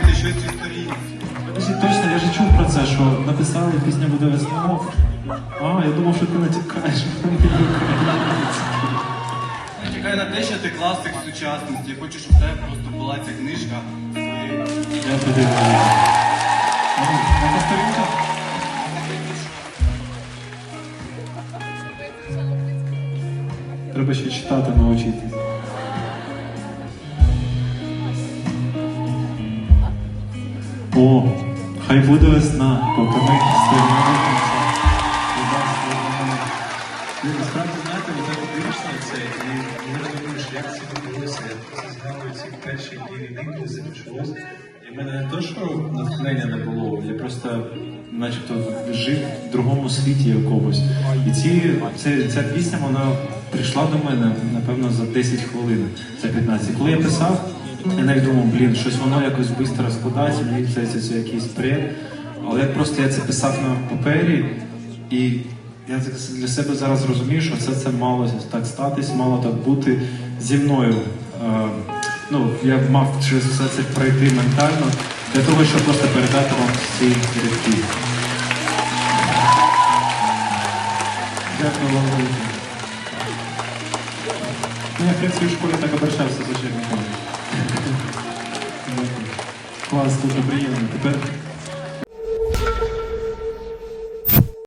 36 сторінці. Точно, я ж чув про це, що написали, пісня буде весна. А, я думав, що ти натякаєш. Чекай на те, що ти класик сучасності. Я хочу, щоб в тебе просто була ця книжка. Я тобі. Треба ще читати навчитись. О, хай буде весна, поки ми стоїмо кінця. Ну, насправді, знаєте, так дивишся на це і не розумієш, як це відбулося. Я просто згадую ці перші дні війни, коли це почалося. І в мене не то, що натхнення не було, я просто начебто жив в другому світі якогось. І ці, це, ця пісня, вона прийшла до мене, напевно, за 10 хвилин, за 15. Коли я писав, я навіть думав, блін, щось воно якось швидко розкладається, мені здається, це якийсь бред. Але як просто я це писав на папері, і я для себе зараз розумію, що все це мало так статись, мало так бути зі мною. Е, ну, я мав через все це пройти ментально для того, щоб просто передати вам ці рядки. Дякую вам велике. Ну, я в принципі в школі так обращався з учебниками. Клас, дуже приємно. Тепер